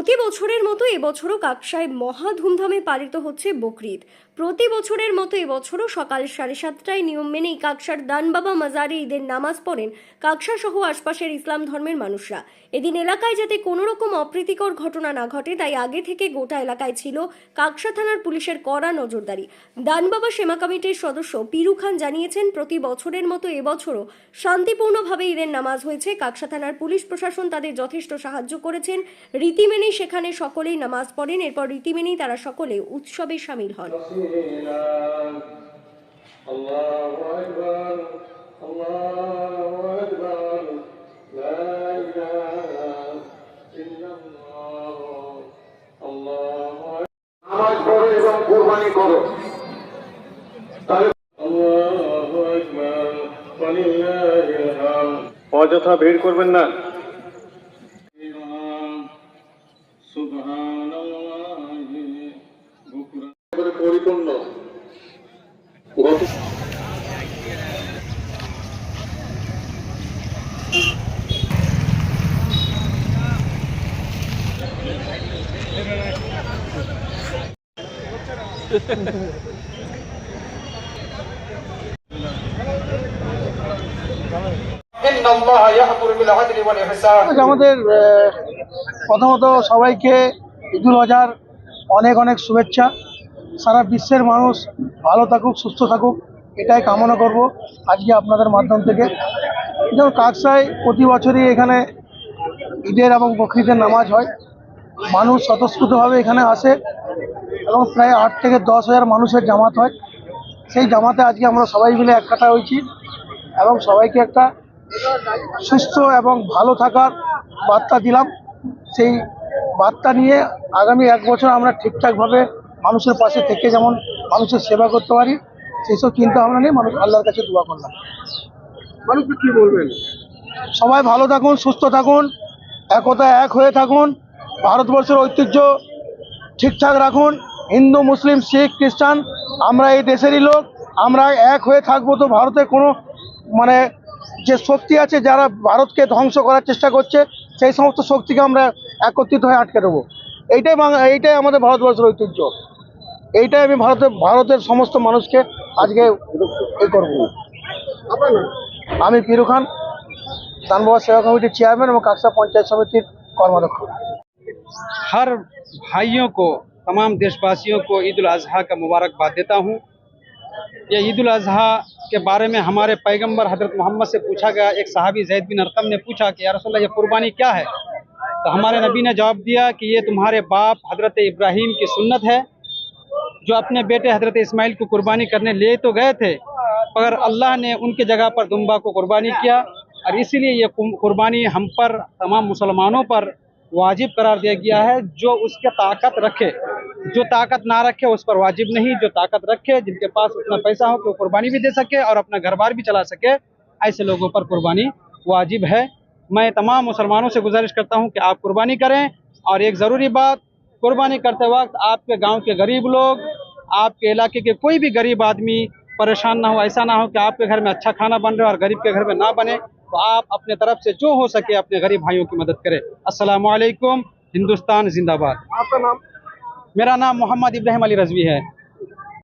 প্রতি বছরের মতো এবছরও কাকসায় মহা ধুমধামে পালিত হচ্ছে বকরিদ। প্রতি বছরের মতো এবছরও সকাল সাড়ে সাতটায় নিয়ম মেনেই কাকসার দানবাবা মাজারে ঈদের নামাজ পড়েন কাকসা সহ আশপাশের ইসলাম ধর্মের মানুষরা। এদিন এলাকায় যাতে কোনো রকম অপ্রীতিকর ঘটনা না ঘটে, তাই আগে থেকে গোটা এলাকায় ছিল কাকসা থানার পুলিশের কড়া নজরদারি। দানবাবা সেমা কমিটির সদস্য পিরু খান জানিয়েছেন, প্রতি বছরের মতো এবছরও শান্তিপূর্ণভাবে ঈদের নামাজ হয়েছে। কাকসা থানার পুলিশ প্রশাসন তাদের যথেষ্ট সাহায্য করেছেন। রীতি প্রথমেই সেখানে সকলেই নামাজ পড়েন। এরপর রীতি মেনেই তারা সকলে উৎসবে সামিল হন। অযথা ভিড় করবেন না। গত আমাদের প্রথমত সবাইকে ঈদুল হাজার অনেক অনেক শুভেচ্ছা। সারা বিশ্বের মানুষ ভালো থাকুক, সুস্থ থাকুক, এটাই কামনা করব আজকে আপনাদের মাধ্যম থেকে। যেমন কাকসায় প্রতি বছরই এখানে ঈদের এবং বকরিদের নামাজ হয়। মানুষ স্বতঃস্ফূর্তভাবে এখানে আসে এবং প্রায় আট থেকে দশ হাজার মানুষের জামাত হয়। সেই জামাতে আজকে আমরা সবাই মিলে এক কাটা হয়েছি এবং সবাইকে একটা সুস্থ এবং ভালো থাকার বার্তা দিলাম। সেই বার্তা নিয়ে আগামী এক বছর আমরা ঠিকঠাকভাবে মানুষের পাশে থেকে যেমন মানুষের সেবা করতে পারি সেই সব চিন্তা ভাবনা নিয়ে মানুষ আল্লাহর কাছে দোয়া করলাম। মানুষকে কি বলবেন? সবাই ভালো থাকুন সুস্থ থাকুন একতা এক হয়ে থাকুন ভারতবর্ষের ঐতিহ্য ঠিকঠাক রাখুন। হিন্দু মুসলিম শিখ খ্রিস্টান আমরা এই দেশেরই লোক আমরা এক হয়ে থাকব তো ভারতের কোনো মানে যে শক্তি আছে যারা ভারতকে ধ্বংস করার চেষ্টা করছে সেই সমস্ত শক্তিকে আমরা একত্রিত হয়ে আটকে দেবো। এইটাই বাংলা এইটাই আমাদের ভারতবর্ষের ঐতিহ্য। এইটাই আমি ভারতের ভারতের সমস্ত মানুষকে আজকে এ করব। আমি পিরু খান তানবাবা সেবা কমিটির চেয়ারম্যান এবং কাকসা পঞ্চায়েত সমিতির কর্মাধ্যক্ষ। ہر بھائیوں کو تمام دیش واسیوں کو عید الاضحیٰ کا مبارکباد دیتا ہوں۔ یہ عید الاضحیٰ کے بارے میں ہمارے پیغمبر حضرت محمد سے پوچھا گیا۔ ایک صحابی زید بن ارقم نے پوچھا کہ یا رسول اللہ یہ قربانی کیا ہے؟ تو ہمارے نبی نے جواب دیا کہ یہ تمہارے باپ حضرت ابراہیم کی سنت ہے۔ جو اپنے بیٹے حضرت اسماعیل کو قربانی کرنے لے تو گئے تھے، مگر اللہ نے ان کی جگہ پر دمبا کو قربانی کیا اور اسی لیے یہ قربانی ہم پر، تمام مسلمانوں پر واجب قرار دیا گیا ہے، جو اس کے طاقت رکھے۔ جو طاقت نہ رکھے، اس پر واجب نہیں۔ جو طاقت رکھے، جن کے پاس اتنا پیسہ ہو کہ وہ قربانی بھی دے سکے اور اپنا گھر بار بھی چلا سکے۔ ایسے لوگوں پر قربانی واجب ہے۔ میں تمام مسلمانوں سے گزارش کرتا ہوں کہ آپ قربانی کریں۔ اور ایک ضروری بات قربانی کرتے وقت آپ کے گاؤں کے غریب لوگ آپ کے علاقے کے کوئی بھی غریب آدمی پریشان نہ ہو ایسا نہ ہو کہ آپ کے گھر میں اچھا کھانا بن رہے اور غریب کے گھر میں نہ بنے تو آپ اپنے طرف سے جو ہو سکے اپنے غریب بھائیوں کی مدد کرے السلام علیکم ہندوستان زندہ باد۔ آپ کا نام؟ میرا نام محمد ابراہیم علی رضوی ہے۔